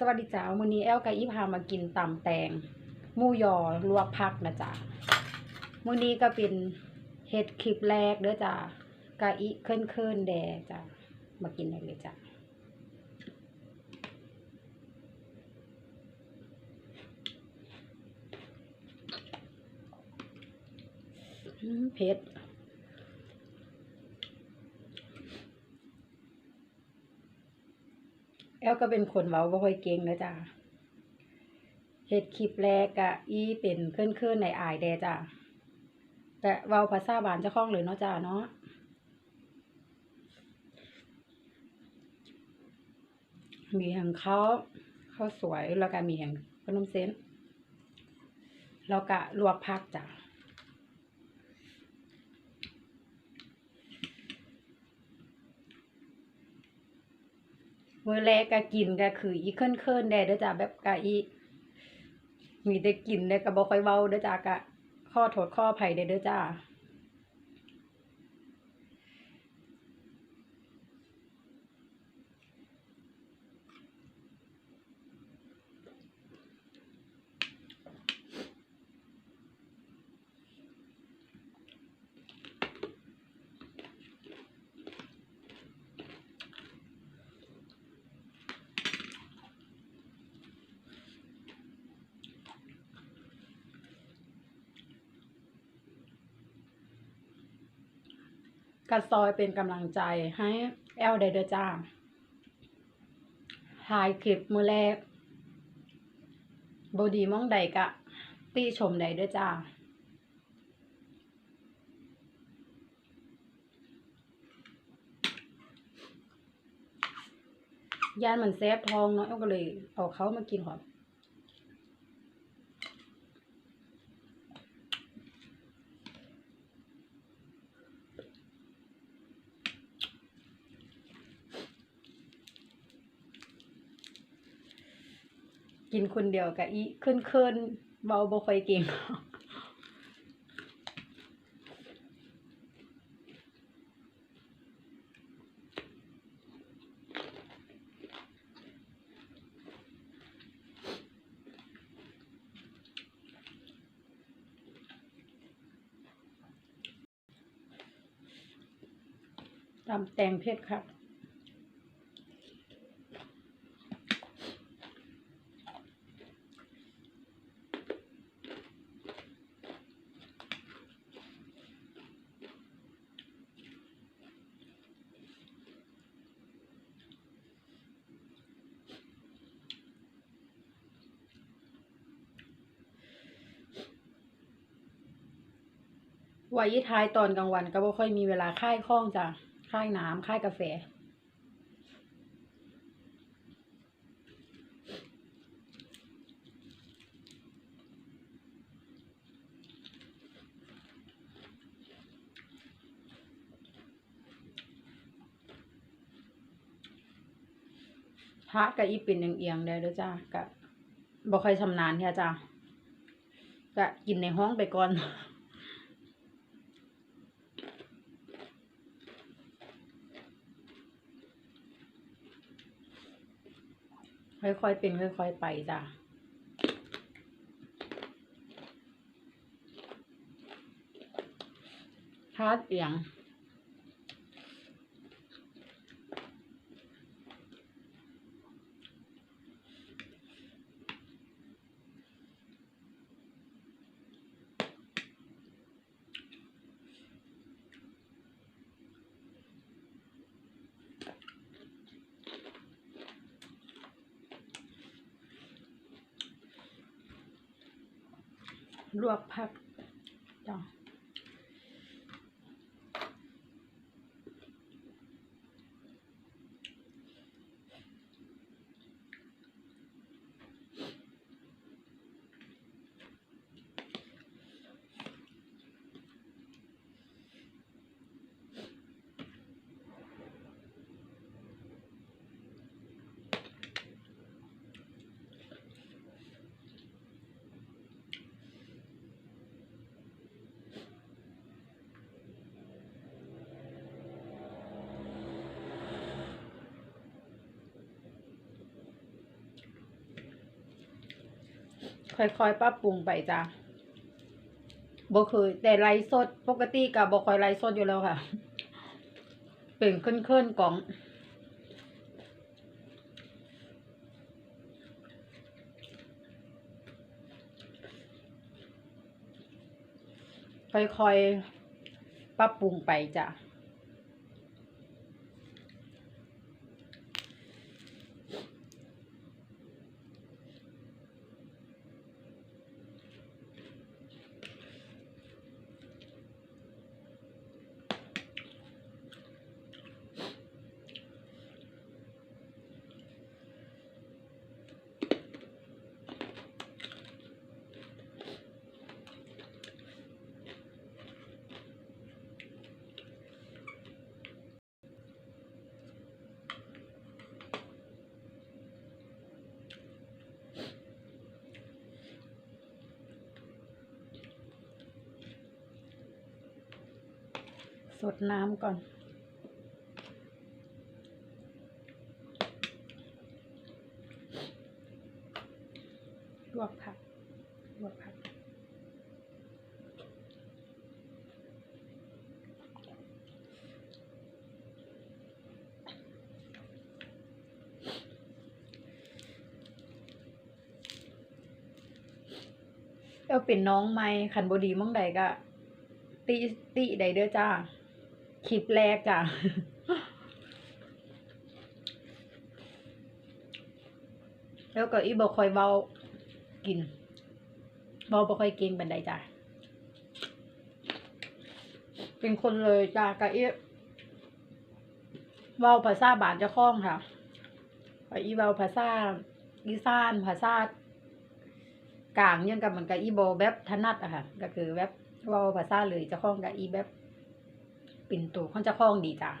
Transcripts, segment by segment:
สวัสดีจ้ามื้อนี้แอลกับอีพามากินตำแตงมูยอลวกผักนะจ๊ะมื้อนี้ก็เป็นเฮ็ดคลิปแรกเด้อจ้ากะอีเคินเคินแดจ้ะมากินได้เลยจ้ะเผ็ด แอลก็เป็นคนเว้าบ่ค่อยเก่งนะจ้ะเฮ็ดคลิปแรกกะอีเป็นเคลื่อนๆในอายแดจ้ะแต่เว้าภาษาบ้านเจ้าของเลยเนาะจ้ะเนาะมีแห่งเขาวข้าวสวยแล้วก็มีแห่งขนมเส้นแล้วก็ลวกผักจ้ะ มื้อแรกก็กินก็คือ อีเคินๆได้เด้อจ้าแบบกะอี มีแต่กินได้ก็บ่ค่อยเว้าเด้อจ้ากะข้อโทษข้ออภัยได้เด้อจ้า กระซอยเป็นกำลังใจให้แอลได้เดจ้าถ่ายคลิปมือแรกบดีมองใดกะ ตีชมใดเด้อจ้า ย่านมันแซบทองเนาะแอลก็เลยเอาเขามากินก่อน กินคนเดียวกะอีขึ้นขึ้นๆเบาบ่ค่อยเก่งตำแตงเพชรครับ วัยท้ายตอนกลางวันก็บ่ค่อยมีเวลาค่ายข้องจ้ะค่ายน้ำค่ายกาแฟพระกับอีเป็นเอียงๆได้ด้อจ้าก็บ่ค่อยชำนาญแท้จ้าก็กินในห้องไปก่อน ค่อยๆเป็นค่อยๆไปจ้ะทาดเอียง ลวกผัก ค่อยๆปรับปรุงไปจ้ะบ่เคยแต่ไลฟ์สดปกติก็บ่ค่อยไลฟ์สดอยู่แล้วค่ะ เป็นเคลื่อนๆกล่องค่อยๆปรับปรุงไปจ้ะ สดน้ำก่อน ลวกผัก ลวกผักแล้วเป็นน้องไม้ขันบดีมั่งใดก็ติติใดเด้อจ้า คลิปแรกจ้ะแล้วก็อีบอกคอยเบากินเบาบ่คอยกินบันไดจ้ะเป็นคนเลยจ้ะกะอีเบาภาษาบานจะคล้องค่ะกะอีเบาภาษาอีสานภาษากลางยังกับมันกะอีโบแบบถนัดอะค่ะ ก็คือแบบเว้าภาษาเลยจะคล้องกะอีแบบ ปิ่นตัวเขาจะคล้องดีจ้ะ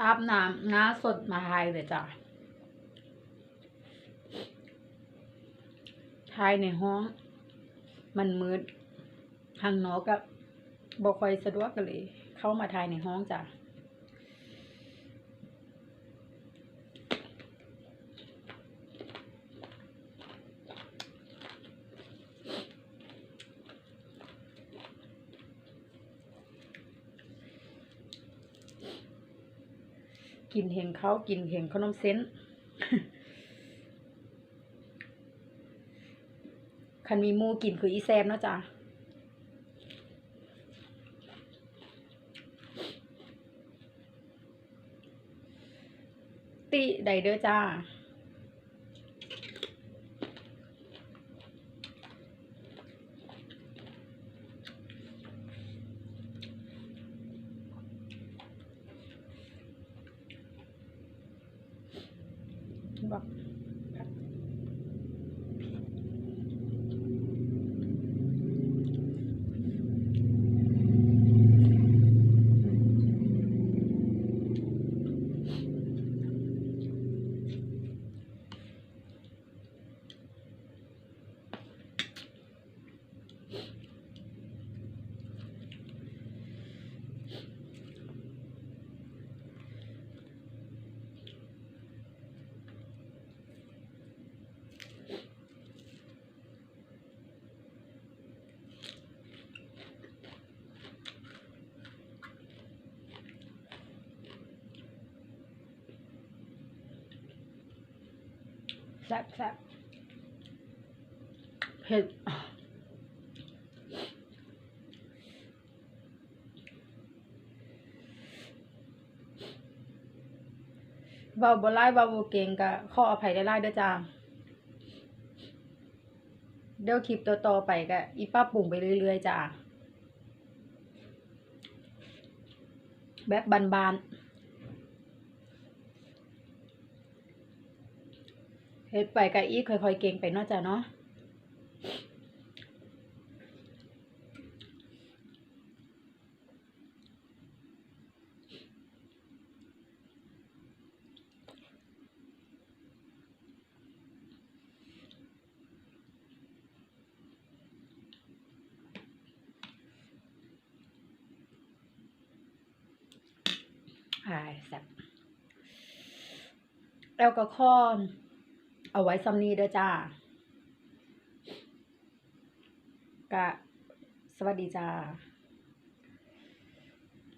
อาบน้ำน้าสดมาทายเลยจ้ะทายในห้อง มันมืดทางนอกก็บ่ค่อยสะดวกกันเลย เข้ามาทายในห้องจ้ะ กินเห็งเขากินเห็งขนมเส้นคันมีมูกินคืออีแซมเนาะจ้ะติใดเด้อจ้า บอก แซ่บแซ่บเผ็ดเบาบ่ไล่เบาบ่เก่งก็ขออภัยได้ไล่เด้อจ้าเดี๋ยวคลิปต่อๆไปก็อีป้าปรุงไปเรื่อยๆจ้าแบบบานๆ เฮ็ดไปก็อีค่อยๆเก่งไปเนาะจ้าเนาะใช่แซ่บแล้วก็ข้อ เอาไว้ซ้ำนี้เด้อจ้ากะสวัสดีจ้า